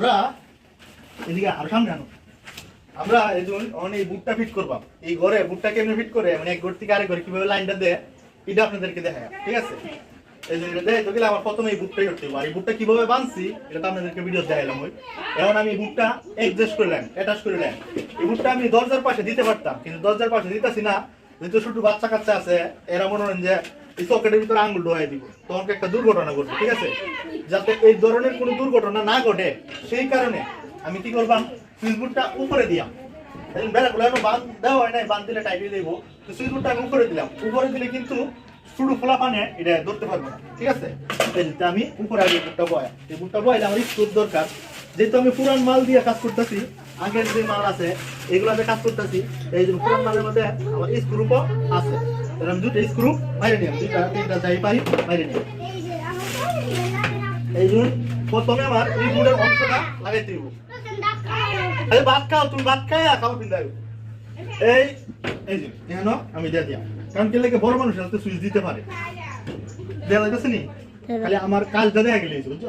আমরা এদিকে আরও সামনে আনো। আমরা এই যে অন এই বুটটা ফিট করবাম এই ঘরে বুটটা কেমনে ফিট করে? মানে এক ঘর থেকে আরেক ঘরে কীভাবে লাইনটা দেয়, এটা আপনাদেরকে দেখায় ঠিক আছে? এই তো গেলে আমার প্রথমে এই বুটটাই করতে হবে এই বুটটা কীভাবে এটা ভিডিও দেখাইলাম এখন আমি বুটটা অ্যাটাচ এই বুটটা আমি দরজার পাশে দিতে পারতাম, কিন্তু দরজার পাশে দিতেছি না। যেহেতু ছোট বাচ্চা কাচ্চা আছে, এরা মনে করেন যে এই ভিতরে আঙুল ঢোয়াই দিব। তখন একটা দুর্ঘটনা ঘটবে, ঠিক আছে? যাতে এই ধরনের কোনো দুর্ঘটনা না ঘটে, সেই কারণে আমি কি করবাম সুইচবোর্ডটা উপরে দিয়াম বেড়াগুলো এখন দেওয়া হয় নাই দিলে তো সুইচবোর্ডটা আমি উপরে দিলাম। উপরে দিলে কিন্তু পানে, এটা ধরতে পারব না, ঠিক আছে? আমি উপরে আগে বুটটা বয়, এই বুটটা বয়লে আমার স্ক্রুর দরকার। যেহেতু আমি পুরান মাল দিয়ে কাজ করতেছি, আগের যে মাল আছে, এগুলাতে কাজ করতেছি, এই জন্য পুরান মালের মধ্যে আমার স্ক্রু আছে। আমি দুটো স্ক্রু বাইরে নিলাম দুইটা, তিনটা যাই পারি বাইরে নিলাম এই জন্য প্রথমে আমার এই বুটের অংশটা লাগাইতে দিব। আরে ভাত খাও, তুমি ভাত খাই খাও পিন্দাই এই এই যে কেন আমি দিয়ে দিলাম। কারণ কি লাগে, বড় মানুষ তো সুইচ দিতে পারে। দেওয়া লাগতেছে নি? খালি আমার কাজটা দেখা গেলে বুঝছ?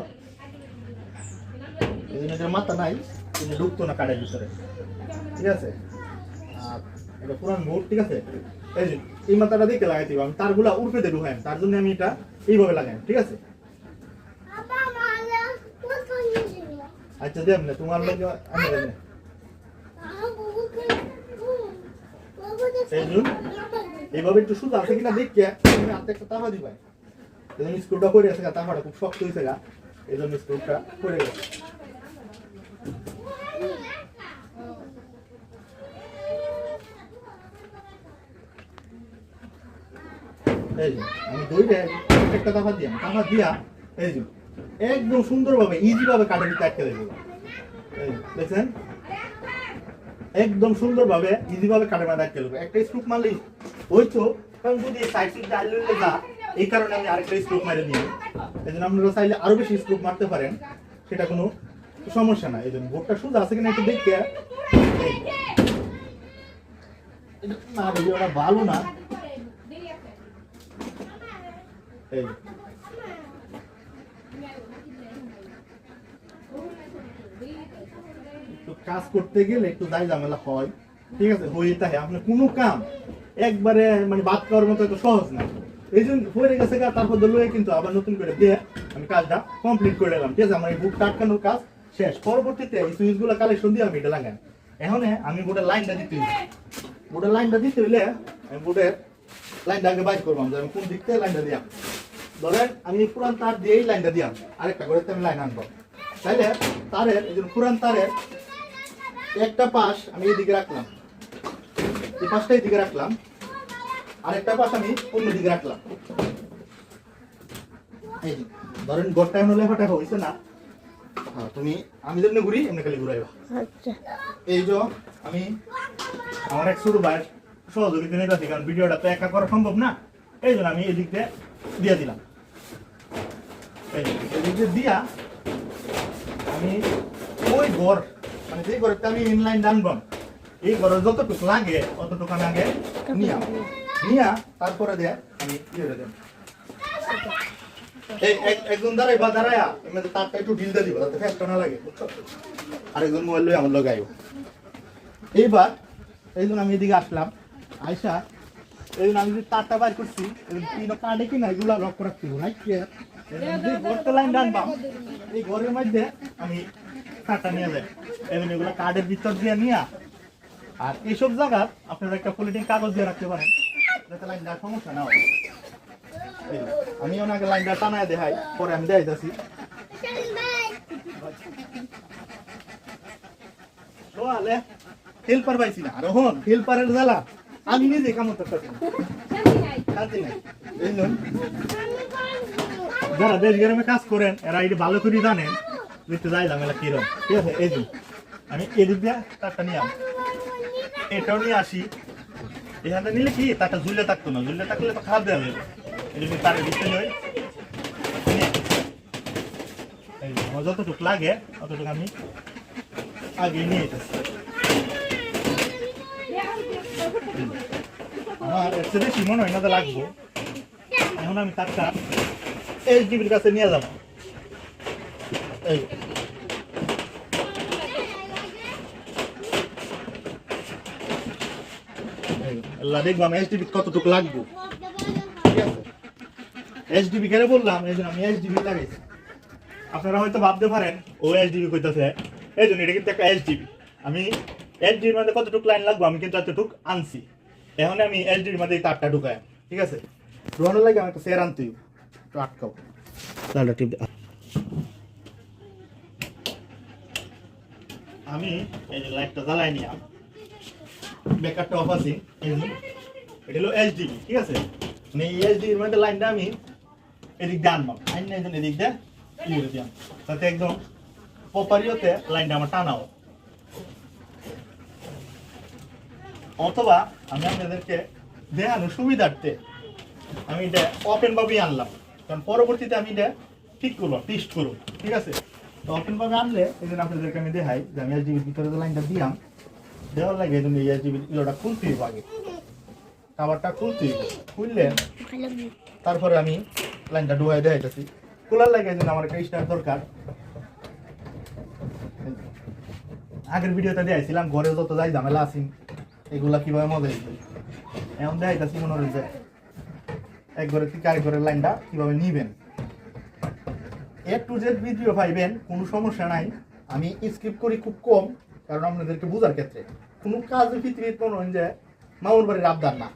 এই জন্য মাথা নাই, কিন্তু ঢুকতো না কাঠের ভিতরে। ঠিক আছে? আর এটা পুরান বোর্ড ঠিক আছে? এই যে এই মাথাটা দেখে লাগাই দিব আমি তারগুলা দেবো হ্যাঁ তার জন্য আমি এটা এইভাবে লাগাই ঠিক আছে? আচ্ছা দেব না তোমার লোক আমি দেব না। এইভাবে একটু সুদ আছে কিনা দেখিয়ে তুমি হাতে একটা তামা দিবা এই জন্য স্ক্রুটা করে আছে গা, তামাটা খুব শক্ত হয়েছে গা এই জন্য স্ক্রুটা করে গেছে। আমি দইরে একটা তাফা দিলাম তাফা দিয়া, এই যে, একদম সুন্দরভাবে ইজি ভাবে কাঠের ভিতরে আটকে দেবো। দেখছেন? একদম সুন্দরভাবে ইজি ভাবে কাঠের মধ্যে আটকে দেবো। একটা স্ক্রুপ মারলেই ওই তো কারণ যদি সাইড সিট ডাল যা, এই কারণে আমি আরেকটা স্ক্রুপ মারে দিই এই জন্য আপনারা চাইলে আরও বেশি স্ক্রুপ মারতে পারেন। সেটা কোনো সমস্যা না এই জন্য বোর্ডটা সোজা আছে কিনা একটু দেখতে। না ভালো না। এই। একটু কাজ করতে গেলে একটু দায় ঝামেলা হয়। ঠিক আছে? হয়ে থাকে। আপনার কোনো কাম একবারে মানে বাদ করার মতো এত সহজ না। এই জন্য হয়ে গেছে তারপর দলীয় কিন্তু আবার নতুন করে দিয়ে আমি কাজটা কমপ্লিট করে নিলাম। ঠিক আছে? আমার এই বুক আটকানোর কাজ শেষ। পরবর্তীতে এই সুইচগুলো কালেকশন দিয়ে আমি এটা লাগাই। এখন আমি বোর্ডের লাইনটা দিতে বোর্ডের লাইনটা দিতে হইলে আমি বোর্ডের লাইনটা আগে বাইর করবাম যে আমি কোন দিক থেকে লাইনটা দিয়াম ধরেন আমি পুরান তার দিয়েই লাইনটা দিয়াম আরেকটা করে আমি লাইন আনব। তাইলে তারের এই যে পুরান তারের একটা পাশ আমি এইদিকে রাখলাম। এই পাশটা এইদিকে রাখলাম আরেকটা পাশ আমি অন্যদিকে রাখলাম। এই যে, ধরেন গোটটা এখন লেফাটা হয়েছে না? হ্যাঁ, তুমি আমি যেমনি ঘুরি এমনি খালি ঘুরাইবা। আচ্ছা। এই যে আমি আমার এক ছোট ভাইয়ের সহযোগিতা নিতে কারণ ভিডিওটা তো একা করা সম্ভব না। এই জন্য আমি এদিক দিয়ে দিয়ে দিলাম। এই যে, দিয়ে আমি ওই ঘর মানে যে ঘরটা আমি ইনলাইন টানবাম এই ঘরে যতটুকু লাগে অতটুকু আগে নিয়া। নিয়া তারপরে দিয়ে আমি ইয়ে দেব। একজন লাগে এইবার এই আমি এদিকে আসলাম আমি তারটা বাইর করছি তিনটা কাটে কিনা এগুলো রাখতে হবে ঘরটা লাইন এই ঘরের মধ্যে আমি নিয়ে যাই। এবং এগুলো কার্ডের ভিতর দিয়ে নিয়ে আর এইসব জায়গা আপনারা একটা কাগজ দিয়ে রাখতে পারেন। যাতে লাইন দেওয়ার সমস্যা না হয়। আমি ওনাকে লাইনটা টানায় দেখাই। পরে আমি দেখাই যাচ্ছি সোয়ালে হেল্পার পাইছি না। আর হন হেল্পারের জ্বালা। আমি নিজে কামড় করতেছি না। শান্তি নাই এই জন্য যারা দেশ গ্রামে কাজ করেন এরা এটা ভালো করে জানেন। দেখতে যাই ঝামেলা কিরম ঠিক আছে এই জন্য আমি এদিক দিয়ে তারটা নিয়ে এটাও নিয়ে আসি। এখানটা নিলে কি তারটা ঝুলে থাকতো না। ঝুলে থাকলে তো খারাপ দেওয়া যাবে এই জন্য তার দিতে নই এই যে, আমার যতটুকু লাগে অতটুকু আমি আগে নিয়ে যেতেছি আমার চেয়ে বেশি মনে হয় না যে লাগবো। এখন আমি তারটা এসডিবির কাছে নিয়ে যাব। দেখব আমি এসডিবি কতটুকু লাগবো। ঠিক এসডিবি কেন বললাম? এই জন্য আমি এসডিবি আপনারা হয়তো ভাবতে পারেন, ও এসডিবি কইতেছে, এই জন্য এটা কিন্তু একটা এস এসডিবি আমি এস এসডিবির মধ্যে কতটুকু লাইন লাগবো, আমি কিন্তু এতটুকু আনছি। এখন আমি এসডিবির মধ্যে এই তারটা ঢুকাই। ঠিক আছে? ঢুকানোর লাগে আমি একটা সেয়ার আনতেই একটু আটকাও। তাহলে টিপ আমি এই যে লাইটটা জ্বালাই নিলাম। বেকারটা অফ আছে এটা হলো এইচডিবি ঠিক আছে? মানে এই এইচডিবির মধ্যে লাইনটা আমি এদিক দিয়ে আনবাম আইন না এদিক দিয়ে ই করে দিয়াম যাতে একদম প্রপারিওতে লাইনটা আমার টানাও অথবা আমি আপনাদেরকে দেখানোর সুবিধার্থে আমি এটা ওপেন ভাবেই আনলাম। কারণ পরবর্তীতে আমি এটা ঠিক করব টেস্ট করব, ঠিক আছে? তো ওপেন ভাবে আনলে, এই জন্য আপনাদেরকে আমি দেখাই যে আমি এসডিবির ভিতরে লাইনটা দিলাম, দেওয়ার লাগে এই জন্য এই এসডিবির ইলোটা খুলতে হইব আগে। খাবারটা খুলতে হইব। খুললে তারপরে আমি লাইনটা ডুবাই দেখাইতেছি। খোলার লাগে এই জন্য আমার একটা স্টার দরকার। আগের ভিডিওতে দেখাইছিলাম ঘরে যত যাই ঝামেলা আছি, এগুলা কীভাবে মজা এখন দেখাইতেছি মনে হচ্ছে এক ঘরের থেকে আরেক ঘরের লাইনটা কীভাবে নিবেন? এ টু জেড ভিডিও পাইবেন, কোনো সমস্যা নাই। আমি স্কিপ করি খুব কম, কারণ আপনাদেরকে বোঝার ক্ষেত্রে। কোনো কাজ পৃথিবীর কোনো যে মামুর বাড়ির আবদার না।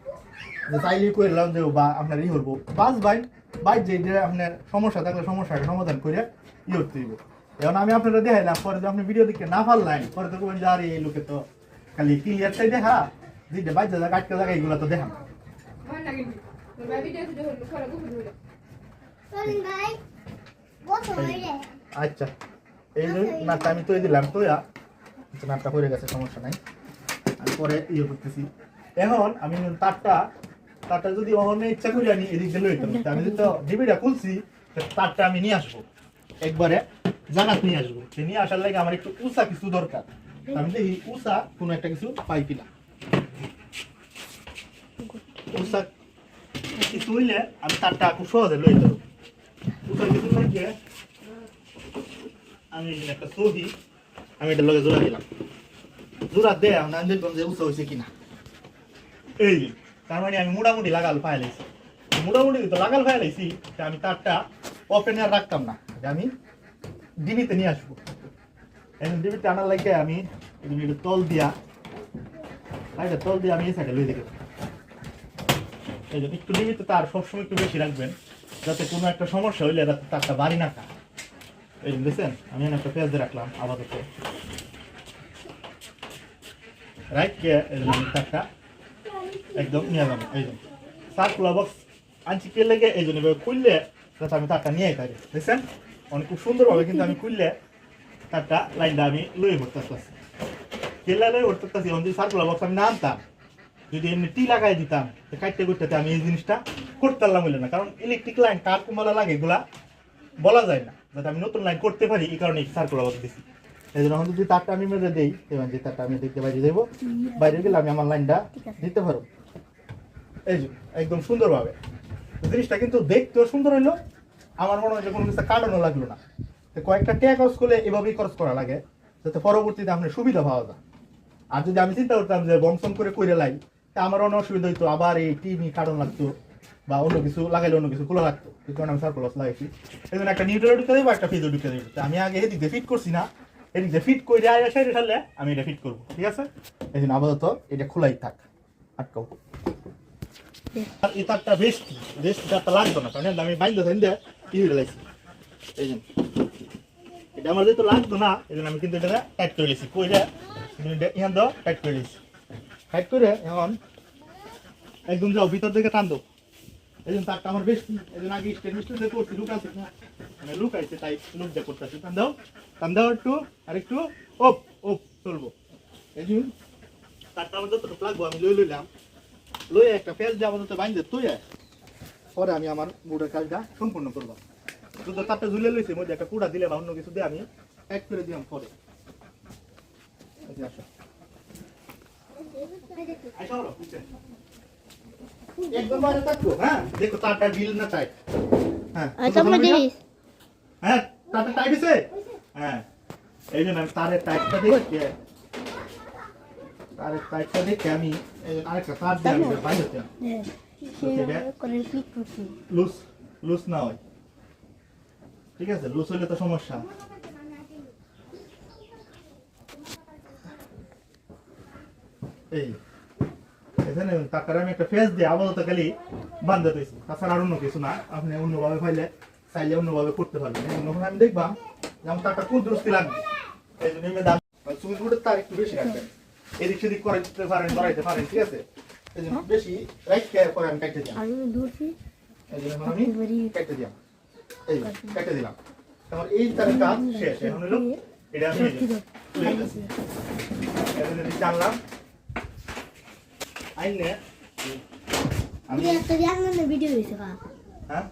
যে চাইলেই করলাম যে বা আপনার ই করব বাস ভাই ভাই যে যে আপনার সমস্যা থাকলে সমস্যাটা সমাধান করে ই করতে দিব এখন আমি আপনারা দেখাইলাম, পরে যে আপনি ভিডিও দিকে না পারলেন, পরে তো বলবেন যে, আরে, এই লোকে তো খালি ক্লিয়ারটাই দেখা। যেটা বাইরে জায়গা আটকে জায়গা, এগুলো তো দেখান। আচ্ছা এই নাটটা আমি তৈরি দিলাম তো আচ্ছা নাটটা হয়ে গেছে, সমস্যা নাই। আমি পরে ইয়ে করতেছি। এখন আমি তারটা তারটা যদি অহনে ইচ্ছা করি, আমি এদিক দিয়ে লইতাম। আমি তো ডিবিটা খুলছি তারটা আমি নিয়ে আসব। একবারে জানাত নিয়ে আসব। সে নিয়ে আসার লাগে আমার একটু উষা কিছু দরকার। আমি দেখি উষা কোনো একটা কিছু পাই কিনা। উষা কিছু হইলে আমি তারটা খুব সহজে লই দেবো উষা কিছু লাগে আমি একটা সহি আমি এটা লগে জোড়া দিলাম। জোড়া দে আমরা দেখলাম যে উৎসব হয়েছে কিনা। এই তার মানে আমি মোটামুটি লাগাল পাই লাইছি মোটামুটি তো লাগাল পাই লাইছি তা আমি তারটা ওপেন আর রাখতাম না। যে আমি ডিবিতে নিয়ে আসব। এখন ডিবিতে আনার লাগে আমি তল দিয়া লাইটা তল দিয়ে আমি এই সাইডে লই দেখি এই জন্য একটু ডিবিতে তার সবসময় একটু বেশি রাখবেন, যাতে কোনো একটা সমস্যা হইলে তারটা বাড়ি না খায়। এই যে দেখছেন, আমি একটা পেঁয়াজ রাখলাম আপাতত। রাইট কে এই যে আমি তারটা একদম নিয়ে যাব, এই জন্য সার্কুলার বক্স আনছি কে লেগে এই জন্য খুললে যাতে আমি তারটা নিয়ে পারি দেখছেন? অনেক খুব সুন্দরভাবে কিন্তু আমি খুললে তারটা লাইনটা আমি লয়ে পড়তে আসতেছি। কেলা উঠতে আসতেছি যদি সার্কুলার বক্স আমি না আনতাম যদি এমনি টি লাগাই দিতাম কাটতে করতে আমি এই জিনিসটা করতে পারলাম হইলে না। কারণ ইলেকট্রিক লাইন কার কুমালা লাগে এগুলা বলা যায় না। যাতে আমি নতুন লাইন করতে পারি, এই কারণে সার্কুলার বক্স দিছি। এই জন্য যদি তারটা আমি মেরে দেই, এবার যে তারটা আমি দেখতে বাইরে দেবো বাইরে গেলে আমি আমার লাইনটা দিতে পারব। এই যে, একদম সুন্দরভাবে। জিনিসটা কিন্তু দেখতেও সুন্দর হইল, আমার মনে হয় যে কোনো কিছু কাটানো লাগল না। তো কয়েকটা ট্যা খরচ করলে এভাবেই খরচ করা লাগে, যাতে পরবর্তীতে আপনার সুবিধা পাওয়া যায়। আর যদি আমি চিন্তা করতাম যে বংশন করে কইরে লাই আমার অন্য অসুবিধা হইতো, আবার এই টিভি কাটানো লাগতো, বা অন্য কিছু, লাগাইলে অন্য কিছু, খোলা লাগতো এই কারণে আমি সার্কুলাস লাগাইছি। এই জন্য একটা নিউট্রাল ঢুকে দেবো, একটা ফিজও ঢুকে দেবো। আমি আগে এদিক দিয়ে ফিট করছি না, এদিক দিয়ে ফিট করে আয় সাইডে ঠালে আমি এটা ফিট করব, ঠিক আছে? এই জন্য আপাতত এটা খোলাই থাক, আটকাও। আর এই তারটা বেশ বেশ তারটা লাগতো না, কারণ আমি বাইন্দা দিয়ে এই জন্য। এটা আমার যেহেতু লাগতো না, এই জন্য আমি কিন্তু এটা টাইট করে লেছি কইরা ইহান দাও টাইট করে লেছি টাইট করে, এখন একদম যাও, ভিতর দিকে টান দাও। এই জন্য তারটা আমার বেশ, এই জন্য আগে স্টেন মিস্টেন দিয়ে করছি লুক আছে মানে লুক আছে তাই লুক দিয়ে করতেছি। টান দাও টান দাও একটু আর একটু ওপ ওপ, চলবো। এই জন্য তারটা আমার যতটুকু লাগবো, আমি লই লইলাম। লই একটা পেঁয়াজ দিয়ে আমাদের বাইন্দে তুই পরে আমি আমার বুড়ের কাজটা সম্পূর্ণ করব। দুধ তারটা ঝুলে লইছি, মধ্যে একটা কুড়া দিলে বা অন্য কিছু দিয়ে আমি এক করে দিলাম পরে। এই যে আসো। আইসা হলো, নিচে। একদম বাইরে থাকব, হ্যাঁ? দেখো তারটা ঢিল না টাইট হ্যাঁ আচ্ছা হ্যাঁ তারটা টাইট হয়েছে হ্যাঁ। এই জন্য আমি তারের টাইটটা দেখে তারের পাইপটা দেখে আমি আরেকটা তার দিয়ে আমি বাইরে হতে হ্যাঁ লুজ লুজ না হয়। ঠিক আছে লুজ হলে তো সমস্যা। এই এখানে তারপরে আমি একটা ফেস দিয়ে আপাতত খালি বান্ধে দিয়েছি। তাছাড়া আর অন্য কিছু না। আপনি অন্যভাবে পাইলে চাইলে অন্যভাবে করতে পারবেন। অন্যভাবে আমি দেখবাম যেমন তারটা কোন দুরস্তি লাগবে। এই জন্য আমি দাম সুইচ বোর্ডের তার একটু বেশি রাখবেন এদিক সেদিক করে দিতে পারেন করাইতে পারেন ঠিক আছে? এই জন্য বেশি রাইট কেয়ার করে আমি কাটতে দিলাম। এই জন্য আমি কেটে দিলাম। এই কেটে দিলাম। আমার এই তার কাজ শেষ। এখন হলো এটা আমি তুলে আমি ভিডিও কা হ্যাঁ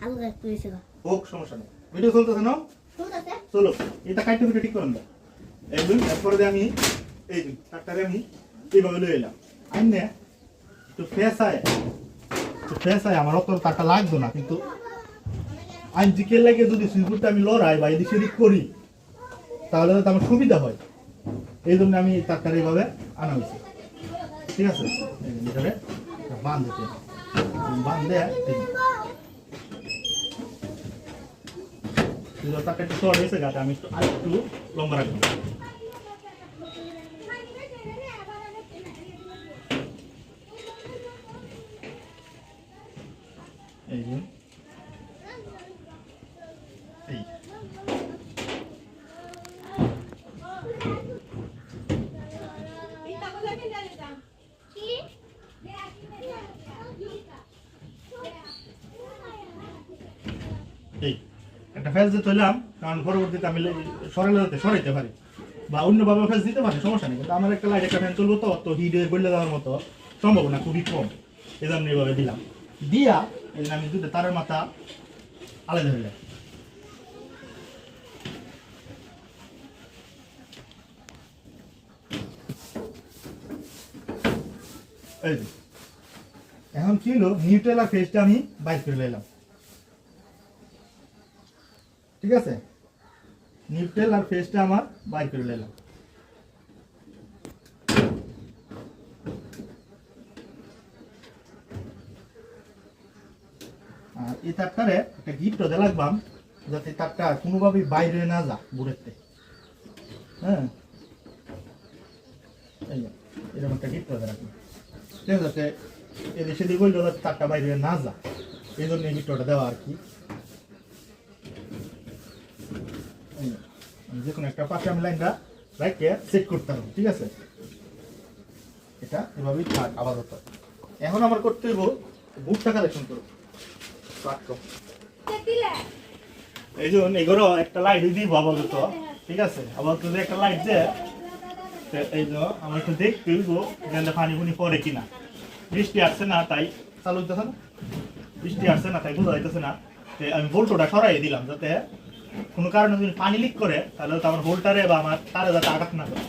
হালকা একটু কা হোক সমস্যা নেই ভিডিও চলতেছে না চলো এটা কাটতে ভিডিও ঠিক করুন দাও এই দুই তারপরে দিয়ে আমি এই দুই আমি এইভাবে লয়ে এলাম আইনে ফ্রেশ আয় ফ্রেশ আয় আমার অত তারটা লাগতো না কিন্তু আইন জিকের লাগে যদি সুইপুরটা আমি লড়াই বা এদিক সেদিক করি তাহলে তো আমার সুবিধা হয় এই জন্য আমি তারটারে এইভাবে আনা হয়েছে ঠিক আছে? এখানে যে দিতে। বাঁধ দিতে তাকে একটু চড় হয়েছে গাটা, আমি একটু আর একটু লম্বা রাখব এই যে এই এই একটা ফেস দিয়ে চললাম কারণ পরবর্তীতে আমি সরালে যাতে সরাইতে পারি বা অন্যভাবে ফেস দিতে পারি, সমস্যা নেই। কিন্তু আমার একটা লাইট একটা ফ্যান চলবো তো তো হিট হয়ে গলে দেওয়ার মতো সম্ভাবনা খুবই কম। এই জন্য এইভাবে দিলাম। দিয়া এই আমি দুটো তারের মাথা আলাদা হয়ে যায়। এখন কি হলো? নিউট্রেল আর ফেসটা আমি বাইর করে নিলাম ঠিক আছে? নিউট্রেল আর ফেসটা আমার বাইর করে নিলাম। আর এই তারটারে একটা গিফট ওদের লাগবাম, যাতে তারটা কোনোভাবেই বাইরে না যা বুড়েতে হ্যাঁ? এরকম একটা গিফট ওদের রাখব ঠিক আছে? সেদিকে বলল যাতে তারটা বাইরে না যা এই জন্য এই গিফটটা দেওয়া আর কি এই যে, আমি যে কোনো একটা পাশে আমি লাইনটা রাইটকে সেট করতে ঠিক আছে? এটা এভাবেই থাক আপাতত। এখন আমার করতে হইব বুটটা কালেকশন করব। এই জন্য এগুলো একটা লাইট দিব আপাতত, ঠিক আছে? আপাতত যদি একটা লাইট দেয় এই জন্য আমার একটু দেখতে হইব যে পানি ফুনি পরে কিনা। বৃষ্টি আসছে না, তাই চালু হইতেছে না। বৃষ্টি আসছে না, তাই বোঝা যাইতেছে না। আমি ভোল্টটা সরাই দিলাম যাতে কোনো কারণে যদি পানি লিক করে, তাহলে তো আমার ভোল্টারে বা আমার তারে যাতে আঘাত না করে।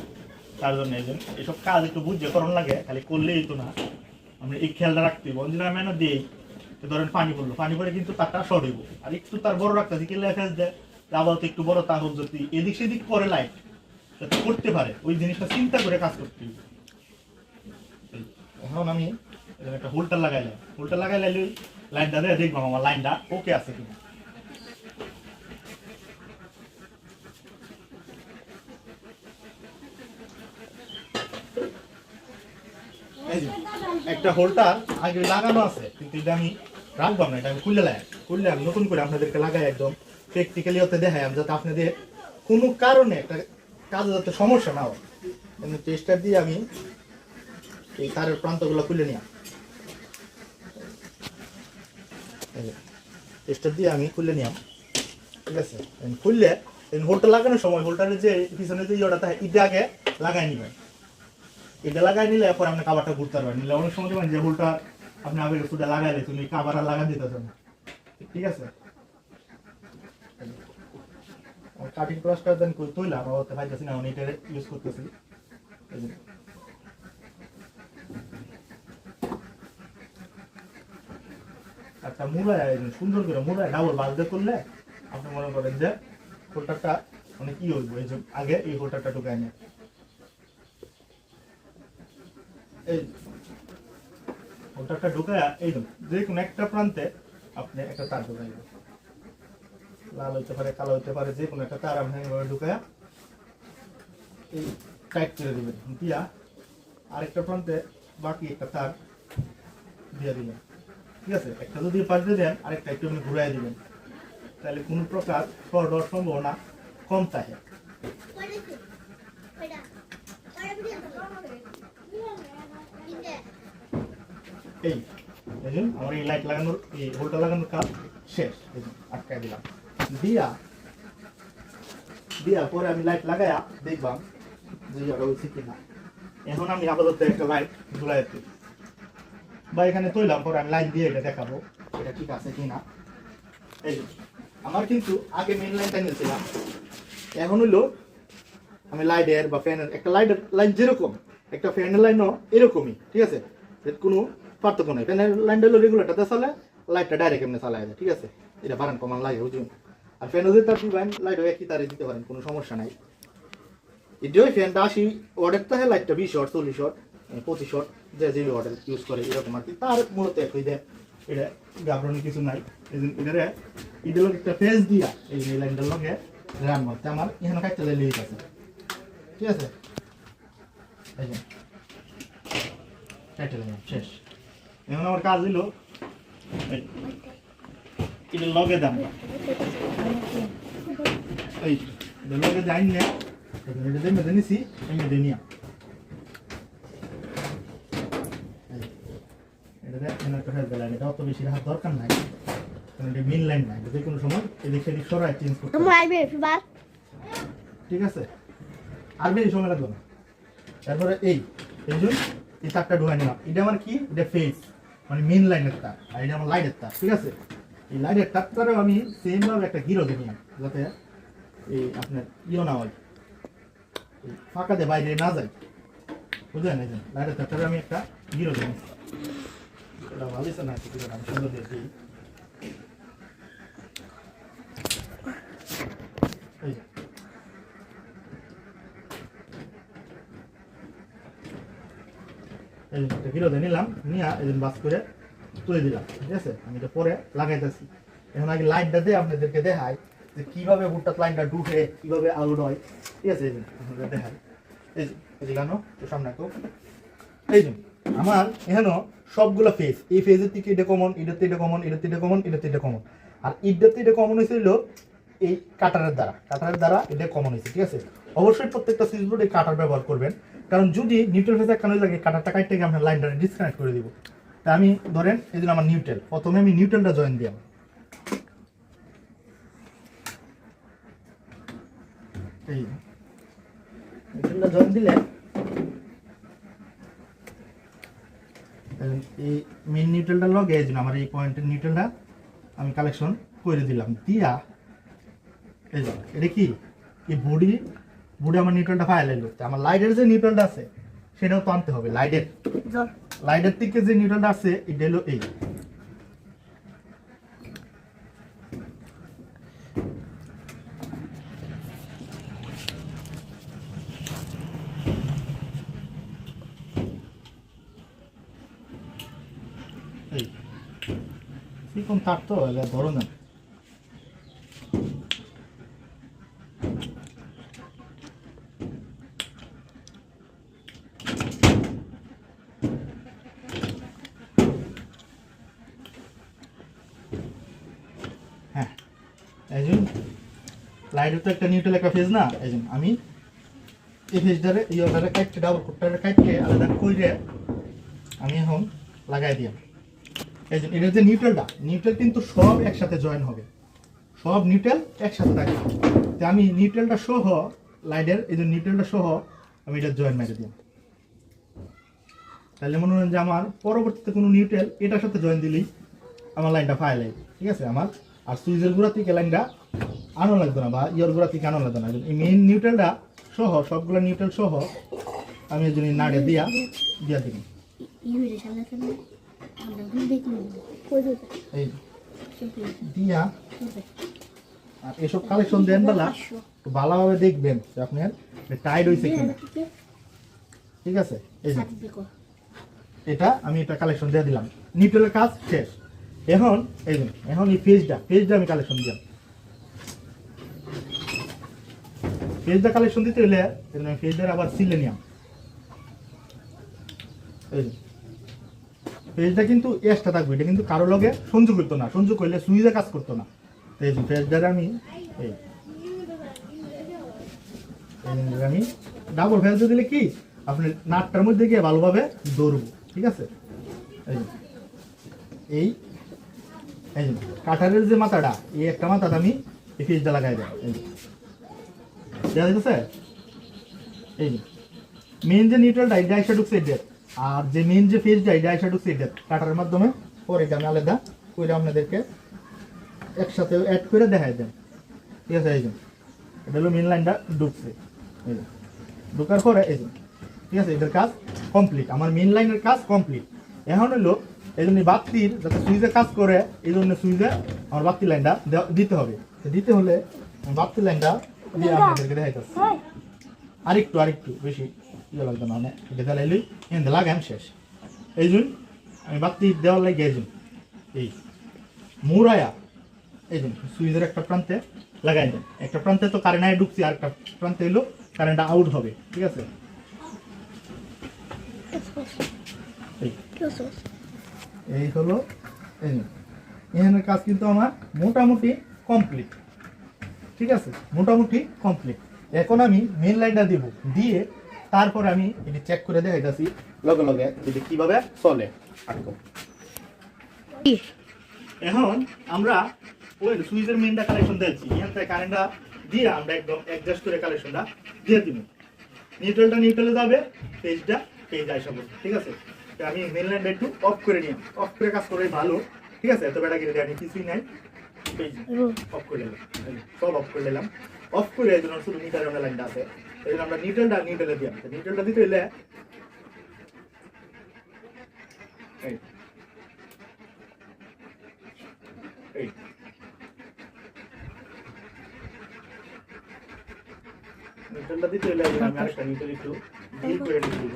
তার জন্য এই জন্য এসব কাজ একটু বুঝে করণ লাগে, খালি করলেই তো না। আমরা এই খেয়ালটা রাখতে যদি আমি এনে দিই তো ধরেন পানি পড়ল। পানি পড়ে কিন্তু তারটা হইব। আর একটু তার বড় রাখতে কি লেখা দেয় আবার তো একটু বড় তার হোক যদি এদিক সেদিক করে লাইট যাতে করতে পারে। ওই জিনিসটা চিন্তা করে কাজ করতে হইব। এখন আমি একটা হোল্টার লাগাইলাম। হোল্টার লাগাইলে লাইনটা দেখব আমার লাইনটা ওকে আছে কিনা। এই একটা হোল্টার আগে লাগানো আছে, কিন্তু এটা আমি রাখবাম না এটা আমি খুলে লাগাই। খুললে আমি নতুন করে আপনাদেরকে লাগাই একদম। প্র্যাকটিক্যালি হতে দেখাই, আমি যাতে আপনাদের কোনো কারণে একটা কাজে যাতে সমস্যা না হয়। চেষ্টা দিয়ে আমি এই তারের প্রান্তগুলো খুলে নিলাম চেষ্টা দিয়ে আমি খুলে নিলাম ঠিক আছে? খুললে হোলটা লাগানোর সময় হোলটারের যে পিছনে যে ইয়েটা থাকে, এটা আগে লাগাই নিবেন। এটা লাগাই নিলে এরপর আপনি কাবারটা ঘুরতে পারবেন। নিলে অনেক সময় দেখবেন যে হোলটা আপনি আগে সুটা লাগাইলে তুমি কাবার আর লাগা দিতেছেন না। ঠিক আছে? কাটিং ক্লাসটা দেন তুইলাম আমার হতে পাইতেছি না, আমি এটা ইউজ করতেছি। যে। আচ্ছা সুন্দর করে মুড়ায় ডাবল বাজতে করলে আপনি মনে করেন যে হোল্টারটা মানে কি হইব, এই যে আগে এই হোল্টারটা ঢুকায় নেয় এই ওটাটা ঢুকায়া, এই যে কোনো একটা প্রান্তে আপনি একটা তার ঢুকাইবেন লাল হইতে পারে, কালো হইতে পারে, যে কোনো একটা তার আপনি এভাবে ঢুকায়া এই টাইট করে দিবেন। দিয়া আরেকটা প্রান্তে বাকি একটা তার দিয়ে দিবেন। ঠিক আছে? একটা যদি পাল্টে দেন, আরেকটা একটু আপনি ঘুরাই দিবেন। তাহলে কোনো প্রকার সম্ভাবনা কম থাকে। এই দেখুন আমার এই লাইট লাগানোর, এই হোলটা লাগানোর কাজ শেষ। আটকায় দিলাম। দিয়া দিয়া পরে আমি লাইট লাগায়া দেখবাম যে এটা হয়েছে কিনা। এখন আমি আপাতত একটা লাইট ঝুলাই বা এখানে তৈলাম, পরে আমি লাইট দিয়ে এটা দেখাবো এটা ঠিক আছে কিনা। এই আমার কিন্তু আগে মেন লাইনটা নিয়েছিলাম। এখন হইল, আমি লাইটের বা ফ্যানের একটা লাইটের লাইন যেরকম, একটা ফ্যানের লাইনও এরকমই, ঠিক আছে? কোনো পার্থক্য নেই। ফ্যানের লাইনটা হলো রেগুলারটাতে চালে লাইটটা ডাইরেক্ট এমনি চালায় ঠিক আছে? এটা বারান কমান লাগে বুঝুন আর ফ্যানও যদি তার দিবেন লাইটও একই তারে দিতে পারেন, কোনো সমস্যা নাই। এটাই ফ্যানটা আশি ওয়াটের তাহে লাইটটা বিশ ওয়াট চল্লিশ ওয়াট পঁচিশ ওয়াট যে যে ওয়াটের ইউজ করে, এরকম আর কি। তার মূলত একই দেয়। এটা গাবরনি কিছু নাই। এটা লোক একটা ফেস দিয়া এই লাইনটার লগে রান করতে আমার এখানে কাটতে লিক আছে। ঠিক আছে? কাটতে শেষ। এখন আমার কাজ এই এটা লগে দাম। এই এটা লগে যাই না। এটা দিয়ে নিছি মেজে নিয়া। এটা অত বেশি রাখার দরকার নাই। কারণ এটা মেন লাইন নাই যে কোনো সময় এদিক সেদিক সরাই চেঞ্জ করতে ঠিক আছে? আর বেশি সময় লাগবে না। তারপরে এই এই জন্য এই তারটা ঢুকাই নিলাম। এটা আমার কি? এটা ফেস মানে মেন লাইনের তার আর এটা আমার লাইটের তার ঠিক আছে? এই লাইটের তারটারও আমি সেম ভাবে একটা হিরো দিই, যাতে এই আপনার ইয়ে না হয় ফাঁকাতে বাইরে না যায়। বুঝলেন এই লাইটের তারটারে আমি একটা হিরো দিই। ভালো না সুন্দর দিয়ে এই একটা নিলাম, নিয়ে যে বাস করে তুলে দিলাম, ঠিক আছে? আমি এটা পরে লাগাইতেছি। এখন আগে লাইনটা দিয়ে আপনাদেরকে দেখাই যে কীভাবে ভুট্টা লাইনটা ঢুকে, কীভাবে আউট হয় ঠিক আছে? আপনাদের দেখাই। এই যে তো সামনে একটু এই যে, আমার এখানে সবগুলো ফেজ এই ফেজের থেকে এটা কমন এটাতে থেকে কমন এটাতে এটা কমন এটাতে এটা কমন আর ইটাতে এটা কমন হয়েছিল এই কাটারের দ্বারা। কাটারের দ্বারা এটা কমন হয়েছে, ঠিক আছে? অবশ্যই প্রত্যেকটা সুইচ বোর্ডে কাটার ব্যবহার করবেন। কারণ যদি নিউট্রাল ফেজ একখানে লাগে কাটারটা কাটতে গিয়ে আপনার লাইনটা ডিসকানেক্ট করে দিব। তা আমি ধরেন, এই জন্য আমার নিউট্রাল প্রথমে আমি নিউট্রালটা জয়েন দিলাম। এই জয়েন দিলে, এই মেন নিউট্রালটা লগে এই জন্য আমার এই পয়েন্টের নিউট্রালটা আমি কালেকশন করে দিলাম। দিয়া, এই এটা কি? এই বডি বডি আমার নিউট্রালটা ফাইল এলো। আমার লাইটের যে নিউট্রালটা আছে সেটাও তো আনতে হবে লাইটের লাইটের থেকে যে নিউট্রালটা আছে এটা হলো এই। এই। চিকন তার তো? ধরো না হ্যাঁ এই জন্য লাইটের তো একটা নিউট্রাল একটা ফেজ না, এই জন্য আমি এই ফেজটারে এই অর্ডারে কাটতে ডাবল কোটটারে কাটতে আলাদা কইরে আমি এখন লাগাই দিলাম। এই জন্য এটা যে নিউট্রালটা। নিউট্রাল কিন্তু সব একসাথে জয়েন হবে। সব নিউট্রাল একসাথে থাকবে। তো আমি নিউট্রালটা সহ লাইটের এই যে নিউট্রালটা সহ আমি এটা জয়েন মেরে দিলাম। তাহলে মনে হয় যে আমার পরবর্তীতে কোনো নিউট্রাল এটার সাথে জয়েন দিলেই আমার লাইনটা ফাইল হয় ঠিক আছে? আমার আর সুইচের গুঁড়া থেকে লাইনটা আনো লাগবে না বা ইয়র গুঁড়া থেকে আনো লাগবে না। এই মেইন নিউট্রালটা সহ সবগুলো নিউট্রাল সহ আমি এই জন্য নাড়ে দিয়া দিয়া দিই এই দিয়া। আর এসব কালেকশন দেন বেলা একটু ভালোভাবে দেখবেন যে আপনার টাইট হয়েছে কিনা। ঠিক আছে? এই যে। এটা আমি এটা কালেকশন দিয়ে দিলাম। নিউট্রালের কাজ শেষ। এখন, এই এখন এই পেজটা পেজটা আমি কালেকশন দিলাম। পেজটা কালেকশন দিতে হলে আমি পেজটার আবার সিলেনিয়াম এই যে, পেজটা কিন্তু এক্সট্রা থাকবে, এটা কিন্তু কারও লগে সংযোগ করতো না, সংযোগ করলে সুইচে কাজ করতো না। এই যে, পেজটার আমি, এই এই আমি ডাবল ফেলতে দিলে কি আপনি নাটটার মধ্যে গিয়ে ভালোভাবে দৌড়বো, ঠিক আছে? এই এই এই যে কাঠারের যে মাথাটা, এই একটা মাথাটা আমি এই ফিজটা লাগাই দেয় এই যে দেখা যাচ্ছে এই মেন যে নিউট্রালটা এটা এসে ঢুকছে এটা আর যে মেন যে ফেজটা এটা এসে ঢুকছে এটা কাটারের মাধ্যমে, পরে আমি আলাদা করে আপনাদেরকে একসাথে অ্যাড করে দেখাই দেন ঠিক আছে, এই যে, এটা হলো মেন লাইনটা ঢুকছে। এই ঢোকার পরে, এই ঠিক আছে, এটার কাজ কমপ্লিট আমার মেন লাইনের কাজ কমপ্লিট এখন হলো এই জন্য বাতির যাতে সুইচে কাজ করে এই জন্য সুইচে আমার বাতি লাইনটা দিতে হবে। তো দিতে হলে বাতি লাইনটা দিয়ে আপনাদেরকে দেখাইতেছি। আরেকটু আরেকটু বেশি ইয়ে লাগবে না মানে এটা দিলাইলি এনে লাগাম শেষ। এই জন্য আমি বাতি দেওয়ার লাগে এই জন্য। এই মুরায়া এই জন্য সুইচের একটা প্রান্তে লাগাই দেন। একটা প্রান্তে তো কারেন্ট আয় ঢুকছে আর একটা প্রান্তে এলো কারেন্টটা আউট হবে ঠিক আছে? এই। এই হলো এই। এখানের কাজ কিন্তু আমার মোটামুটি কমপ্লিট ঠিক আছে? মোটামুটি কমপ্লিট এখন আমি মেন লাইনটা দিব। দিয়ে তারপরে আমি এটি চেক করে দেখাইতেছি লগে লগে এটি কীভাবে চলে। আটকো। এখন আমরা ওই সুইচের মেনটা কালেকশন দিয়েছি এখান থেকে কারেন্টটা দিয়ে আমরা একদম অ্যাডজাস্ট করে কালেকশনটা দিয়ে দিব। নিউট্রালটা নিউট্রালে যাবে পেজটা পেজ আসা ঠিক আছে? আমি মেন লাইনটা একটু অফ করে নিই অফ করে কাজ করে ভালো। ঠিক আছে? এত বেটা গেলে আমি কিছুই নাই। অফ করে এই সব অফ করে দিলাম অফ করে এই জন্য শুধু মিটারের আমরা লাইনটা আছে। এই জন্য আমরা নিউট্রালটা নিউট্রালে দিলাম নিউট্রালটা দিতে হলে এই এই নিউট্রালটা দিতে হলে আমি আরেকটা নিউট্রাল একটু ডিল করে দিব।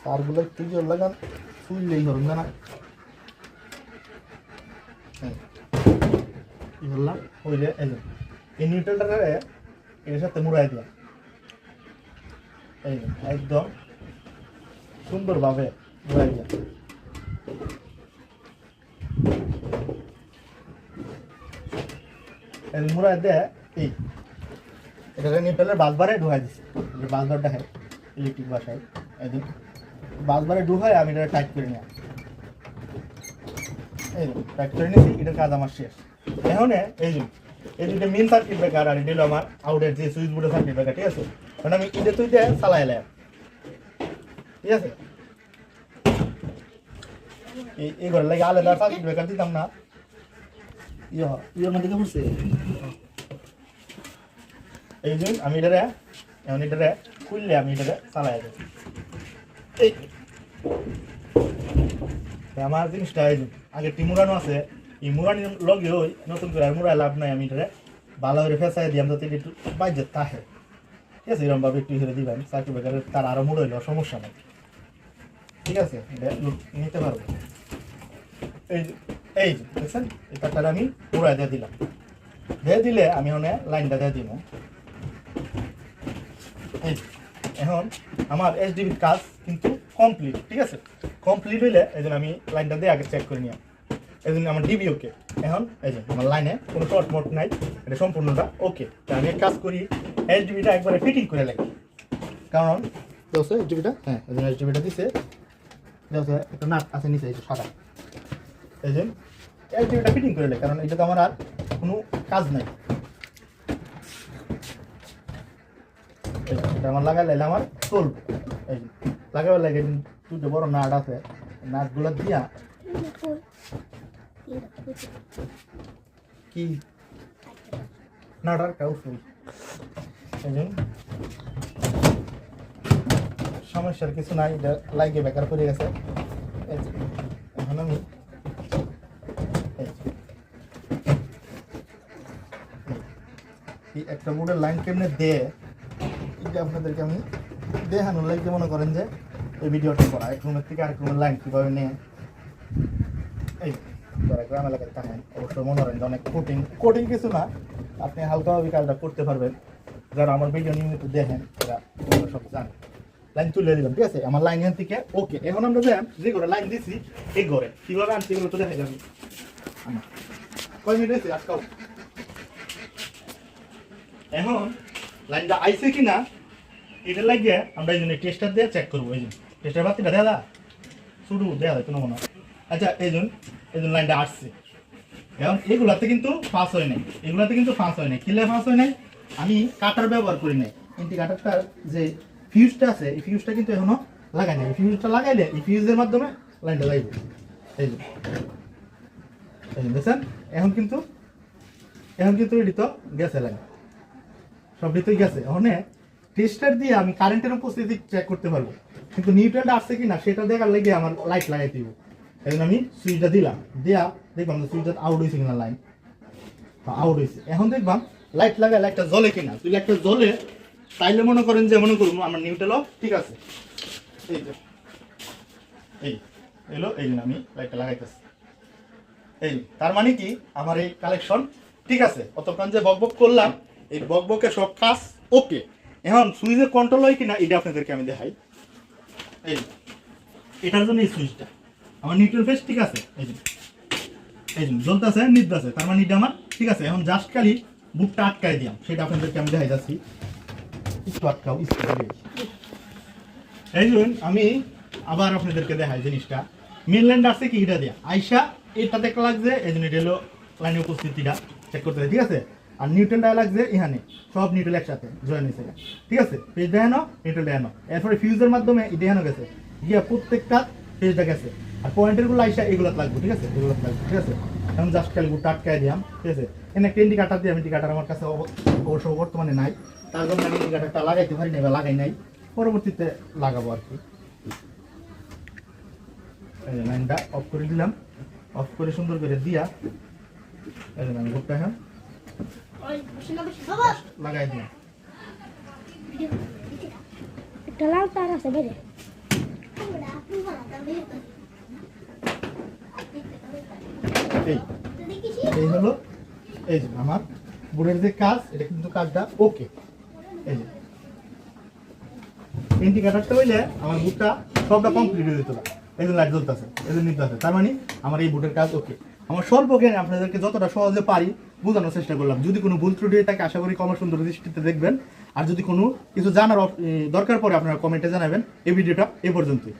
তারগুলো একটু জোর লাগান খুললেই ধরুন না কি বললাম? হইলে যে, এই নিউট্রালটারে এর সাথে মুড়াই দিলাম। এই একদম সুন্দরভাবে মুড়াই দিলাম। মুড়াই দেয় এই এটা নিউট্রালের বাসবারে ঢুকাই দিচ্ছে যে বাসবারটা হয় ইলেকট্রিক বাসায় এই যে ডু হয়, আমি এটা টাইট করে নিলাম। এই টাইট করে নিয়েছি, এটার কাজ আমার শেষ। এখন এই যে, এই দুটো মেন সার্কিট ব্রেকার আর এটা আমার আউটের যে সুইচ বোর্ডের সার্কিট ব্রেকার ঠিক আছে? কারণ আমি এটা তুই দিয়ে চালাই এলাম। ঠিক আছে? এই এই ঘরে লাগে আলাদা সার্কিট ব্রেকার দিতাম না। ইয়ে ইয়ে এই জন্য আমি এটারে, এখন এটারে খুললে আমি এটারে চালাই তা আমার জিনিসটা এই আগে টি মুড়ানো আছে, এই মুড়ানির লগে ওই নতুন করে আর মুড়ায় লাভ নাই আমি এটারে ভালো করে ফেসাই দিই যাতে এটা একটু বাইজে তাহে ঠিক আছে এরকম ভাবে একটু ধরে দিবেন সার্কিট ব্রেকারের তার আরও মুড়ো হইলেও সমস্যা নেই। ঠিক আছে, এটা নিতে পারব। এই এই যে, দেখছেন? এই তারটারে আমি মুড়ায় দিয়ে দিলাম। দিয়ে দিলে আমি ওনে লাইনটা দিয়ে দিব এই এখন আমার এইচডিবির কাজ কিন্তু কমপ্লিট ঠিক আছে? কমপ্লিট হইলে এই আমি লাইনটা দিয়ে আগে চেক করে নিলাম। এই জন্য আমার ডিবি ওকে এখন এই যে আমার লাইনে কোনো শর্ট মোট নাই, এটা সম্পূর্ণটা ওকে তা আমি কাজ করি এইচডিবিটা একবারে ফিটিং করে লাগি কারণ, দেখছ এইচডিবিটা হ্যাঁ এই জন্য এইচডিবিটা দিছে, দেখছ, একটা নাট আছে নিচে, এই যে সাদা। এই যে এইচডিবিটা ফিটিং করে লাগে কারণ এটা তো আমার আর কোনো কাজ নাই এই যে, আমার লাগাই লাইলে আমার চলবে এই লাগাবার লাগে দুটো বড় নাট আছে নাটগুলো দিয়া। কি? কাউফুল এই জন্য সমস্যার কিছু নাই, এটা লাগে বেকার করে গেছে। এখন আমি একটা বোর্ডের লাইন কেমনে দে এটা আপনাদেরকে আমি দেখানোর লাগতে মনে করেন যে এই ভিডিওটা করা। এক রুমের থেকে আরেক রুমের লাইন কীভাবে নেয়? এই যারা গ্রাম এলাকায় থাকেন, অবশ্যই মনে করেন যে অনেক কোটিং কোটিং কিছু না, আপনি হালকাভাবে কাজটা করতে পারবেন। যারা আমার ভিডিও নিয়মিত দেখেন, তারা সব জানেন। লাইন তুলে দিলাম, ঠিক আছে? আমার লাইন এখান থেকে ওকে এখন আমরা যাই যে ঘরে লাইন দিছি, এই ঘরে কীভাবে আনছি এগুলো তো দেখা যাবে। কয় মিনিট হয়েছে? আজকাল এখন লাইনটা আইছে কিনা এটা লাগিয়ে আমরা এই জন্য টেস্টার দিয়ে চেক করব, এই জন্য টেস্টার বাতিটা দেয়া দা। শুধু দেয়া যায় কোনো মনে হয়। আচ্ছা এই জন্য এই জন্য লাইনটা আসছে। এখন এগুলাতে কিন্তু ফাঁস হয় নাই। এগুলাতে কিন্তু ফাঁস হয় নাই। কিলে ফাঁস হয় নাই? আমি কাটার ব্যবহার করি নাই। কিন্তু কাটারটার যে ফিউজটা আছে, এই ফিউজটা কিন্তু এখনও লাগাই নাই। ফিউজটা লাগাইলে এই ফিউজের মাধ্যমে লাইনটা লাগবে এই যে এই যে দেখছেন? এখন কিন্তু এখন কিন্তু এটি তো গেছে লাইন সব ভিতরে গেছে। ওখানে টেস্টার দিয়ে আমি কারেন্টের উপস্থিতি চেক করতে পারব। কিন্তু নিউট্রালটা আসছে কিনা, সেটা দেখার লেগে আমার লাইট লাগাই দিব। জন্য আমি সুইচটা দিলাম। দেয়া, দেখলাম যে সুইচটা আউট হয়েছে কিনা লাইন আউট হয়েছে। এখন দেখবাম লাইট লাগাই লাইটটা জ্বলে কিনা। যদি একটা জ্বলে, তাইলে মনে করেন যে, মনে করুন আমার নিউট্রালও ঠিক আছে। এই যে, এই, এলো, এই জন্য আমি লাইটটা লাগাইতেছি। এই, তার মানে কি? আমার এই কালেকশন ঠিক আছে। অতক্ষণ যে বকবক করলাম, এই বকবকে সব কাজ ওকে এখন সুইচের কন্ট্রোল হয় কিনা, এটা আপনাদেরকে আমি দেখাই। এটার জন্য এই সুইচটা। আমার নিউট্রাল ফেস ঠিক আছে, এই যে। এই যে, জ্বলতেছে, নিদ্রাছে। তার মানে এটা আমার ঠিক আছে। এখন জাস্ট খালি বুকটা আটকাই দিলাম। সেটা আপনাদেরকে আমি দেখাই যাচ্ছি। একটু আটকাও এই আমি আবার আপনাদেরকে দেখাই জিনিসটা। মেনল্যান্ড আছে কি, এটা দিয়া। আইসা এটা দেখা লাগছে এই জন্য এটা হলো লাইনের উপস্থিতিটা চেক করতে ঠিক আছে? আর নিউট্রালটা লাগছে এখানে সব নিউট্রাল একসাথে জয়েন হয়েছে। ঠিক আছে? পেজ দেখানো নিউট্রাল দেখানো এরপরে ফিউজের মাধ্যমে দেখানো গেছে। গিয়া প্রত্যেকটা পেজটা গেছে। আর পয়েন্টেরগুলো আইসা এগুলো লাগবে, ঠিক আছে? এগুলো লাগবে, ঠিক আছে? এখন জাস্ট খালি গুড়টা আটকায় দিলাম ঠিক আছে? এখানে একটা ইন্ডিকেটার দিয়ে আমি ইন্ডিকেটার আমার কাছে অবশ্য বর্তমানে নাই। তার জন্য আমি ইন্ডিকেটারটা লাগাইতে পারি না লাগাই নাই। পরবর্তীতে লাগাবো আর কি। লাইনটা অফ করে দিলাম। অফ করে সুন্দর করে দিয়া। এই যে আমি গুড়টা এখন লাগাই দিলাম একটা লাল তার আছে বেরে এই এই হলো এই যে আমার বোর্ডের যে কাজ এটা কিন্তু কাজটা ওকে এই যে। ইন্ডিকেটারটা হইলে আমার বুটটা সবটা কমপ্লিট হয়ে যেত এই জন্য লাইট জ্বলতেছে এই জন্য নিতে তার মানে আমার এই বুটের কাজ ওকে আমার স্বল্প জ্ঞানে আপনাদেরকে যতটা সহজে পারি বোঝানোর চেষ্টা করলাম। যদি কোনো ভুল ত্রুটি থাকে আশা করি কমার সুন্দর দৃষ্টিতে দেখবেন। আর যদি কোনো কিছু জানার দরকার পরে আপনারা কমেন্টে জানাবেন। এই ভিডিওটা এ পর্যন্তই।